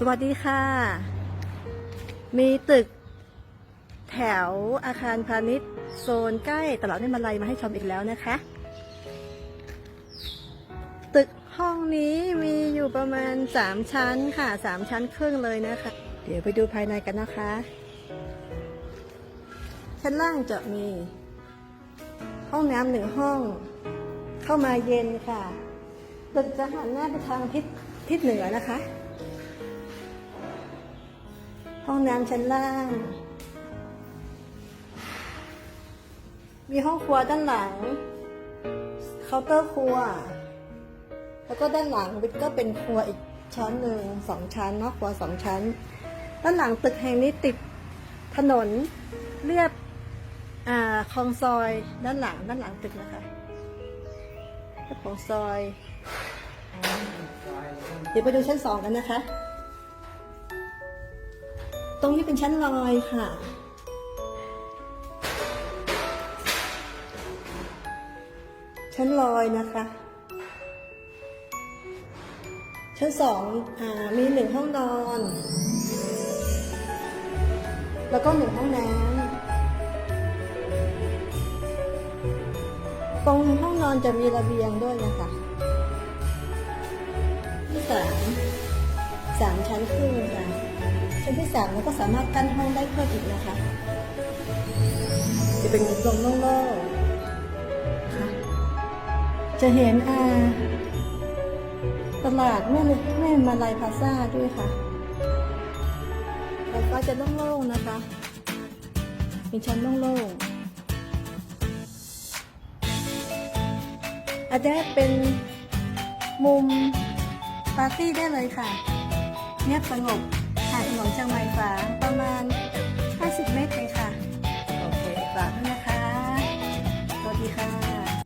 สวัสดีค่ะ มีตึกแถวอาคารพาณิชย์โซนใกล้ตลาดนิมาลัยมาให้ชมอีกแล้วนะคะ ตึกห้องนี้มีอยู่ประมาณ 3 ชั้นค่ะ 3 ชั้นครึ่งเลยนะคะ เดี๋ยวไปดูภายในกันนะคะ ชั้นล่างจะมี ห้องน้ำหนึ่งห้อง เข้ามาเย็นค่ะ ตึกจะหันหน้าไปทางทิศทิศเหนือนะคะ ห้องน้ำชั้นล่าง มีห้องครัวด้านหลัง เคาน์เตอร์ครัว แล้วก็ด้านหลังวิทก็เป็นครัวอีกชั้นหนึ่งสองชั้นเนอกครัวสองชั้น ด้านหลังตึกแห่งนี้ติดถนนเรียบอ่าคลองซอยด้านหลังด้านหลังตึกนะคะเรียบคลองซอย เดี๋ยวไปดูชั้นสองกันนะคะ ตรงนี้เป็นชั้นลอยค่ะ ชั้นลอยนะคะ ชั้นสองอ่ามีหนึ่งห้องนอน แล้วก็หนึ่งห้องน้ำตรงห้องนอนจะมีระเบียงด้วยนะคะที่สามสามชั้นครึ่งค่ะ ชั้นที่สามเราก็สามารถกั้นห้องได้เพิ่มอีกนะคะ จะเป็นโปร่งโล่งๆค่ะจะเห็นอ่าตลาดแม่เลยแม่มาลายพลาซ่าด้วยค่ะแล้วก็จะโล่งๆนะคะเป็นชั้นโล่งๆอาจจะให้เป็นมุมปาร์ตี้ได้เลยค่ะ เงียบสงบ ห่างถนนเชียงใหม่ฟ้าประมาณ 50 เมตรเองค่ะ โอเคฝากด้วยนะคะ